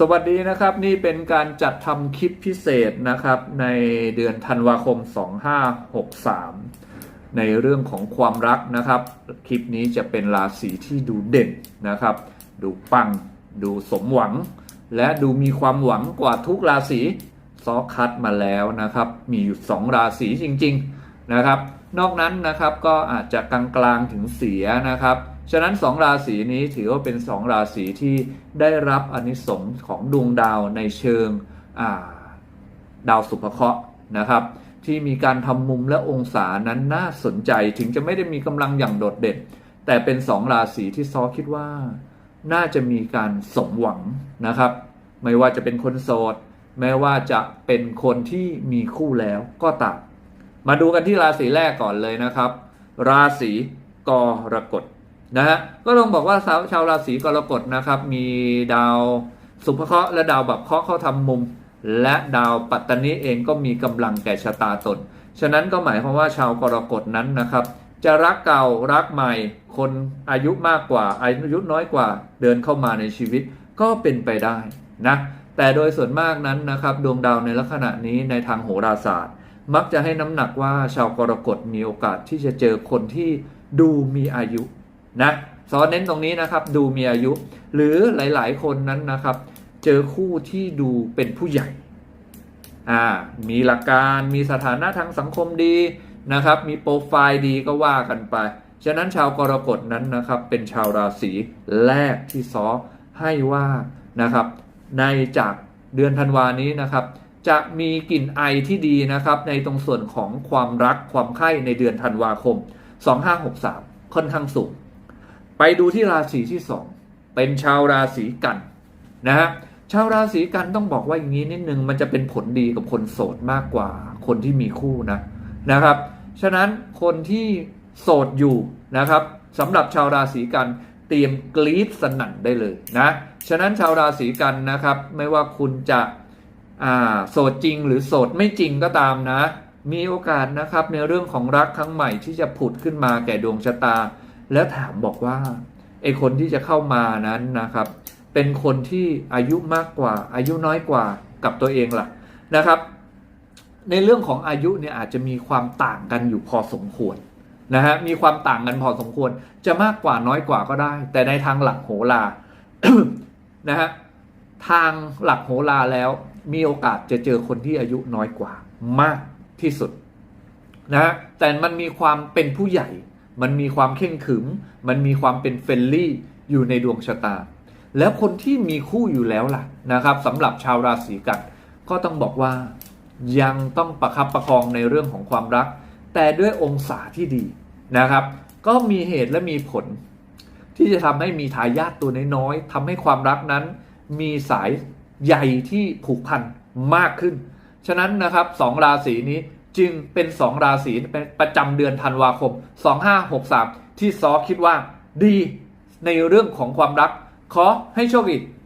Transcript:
สวัสดีนะครับ นี่เป็นการจัดทำคลิปพิเศษนะครับ ในเดือนธันวาคม 2563 ในเรื่องของความรักนะครับ คลิปนี้จะเป็นราศีที่ดูเด่นนะครับ ดูปัง ดูสมหวัง และดูมีความหวังกว่าทุกราศีซอคัดมาแล้วนะครับ มีอยู่ 2 ราศีจริง ๆนะครับ นอกนั้นนะครับก็อาจจะกลางๆถึงเสียนะครับ ฉะนั้น2ราศีนี้ถือว่าเป็น2ราศีที่ได้รับอนิสงส์ของดวงดาวในเชิงาดาวสุภเคราะห์นะครับ ที่มีการทำมุมและองศานั้นน่าสนใจถึงจะไม่ได้มีกำลังอย่างโดดเด่น แต่เป็น2ราศีที่ซอคิดว่า น่าจะมีการสมหวังนะครับ ไม่ว่าจะเป็นคนโสดแม้ว่าจะเป็นคนที่มีคู่แล้วก็ตามมาดูกันที่ราศีแรกก่อนเลยนะครับ ราศีกรกฎ นะฮะก็ต้องบอกว่าชาวชาวราศีกรกฎนะครับ มีดาวสุภเคราะห์และดาวบัพเคราะห์เข้าทำมุม และดาวปัตตานีเองก็มีกำลังแก่ชะตาตน ฉะนั้นก็หมายความว่าชาวกรกฎนั้นนะครับ จะรักเก่ารักใหม่ คนอายุมากกว่า อายุน้อยกว่าเดินเข้ามาในชีวิตก็เป็นไปได้นะแต่โดยส่วนมากนั้นนะครับ ดวงดาวในลักษณะนี้ในทางโหราศาสตร์ มักจะให้น้ำหนักว่าชาวกรกฎมีโอกาสที่จะเจอคนที่ดูมีอายุ นะสอนเน้นตรงนี้นะครับ ดูมีอายุ หรือหลาย ๆ คนนั้นนะครับ เจอคู่ที่ดูเป็นผู้ใหญ่อ่ามีหลักการมีสถานะทางสังคมดีนะครับ มีโปรไฟล์ดีก็ว่ากันไป ฉะนั้นชาวกรกฎนั้นนะครับ เป็นชาวราศีแรกที่ซอให้ว่านะครับ ในจากเดือนธันวานี้นะครับ จะมีกลิ่นไอที่ดีนะครับ ในตรงส่วนของความรักความใคร่ในเดือนธันวาคม 2563 ค่อนข้างสูง ไปดูที่ราศีที่2เป็นชาวราศีกันนะฮะชาวราศีกันต้องบอกว่าอย่างนี้นิดนึงมันจะเป็นผลดีกับคนโสดมากกว่าคนที่มีคู่นะนะครับ ฉะนั้นคนที่โสดอยู่นะครับสำหรับชาวราศีกันเตรียมกรี๊ดสนั่นได้เลยนะฉะนั้นชาวราศีกันนะครับ ไม่ว่าคุณจะโสดจริงหรือโสดไม่จริงก็ตามนะ มีโอกาสนะครับในเรื่องของรักครั้งใหม่ที่จะผุดขึ้นมาแก่ดวงชะตา แล้วถามบอกว่าไอคนที่จะเข้ามานั้นนะครับ เป็นคนที่อายุมากกว่า อายุน้อยกว่ากับตัวเองล่ะนะครับ ในเรื่องของอายุเนี่ยอาจจะมีความต่างกันอยู่พอสมควรนะฮะมีความต่างกันพอสมควร จะมากกว่าน้อยกว่าก็ได้ แต่ในทางหลักโหรานะฮะทางหลักโหราแล้วมีโอกาสจะเจอคนที่อายุน้อยกว่ามากที่สุดนะฮะแต่มันมีความเป็นผู้ใหญ่ มันมีความเข่งขึม มันมีความเป็นเฟรนลี่อยู่ในดวงชะตา แล้วคนที่มีคู่อยู่แล้วล่ะนะครับสำหรับชาวราศีกัน ก็ต้องบอกว่ายังต้องประคับประคองในเรื่องของความรัก แต่ด้วยองศาที่ดีนะครับ ก็มีเหตุและมีผล ที่จะทำให้มีทายาทตัวน้อยๆทำให้ความรักนั้น มีสายใยที่ผูกพันมากขึ้น ฉะนั้นนะครับสองราศีนี้ จึงเป็นสองราศีเป็นประจำเดือนธันวาคม 2563 ที่ซอคิดว่าดีในเรื่องของความรัก ขอให้โชคดี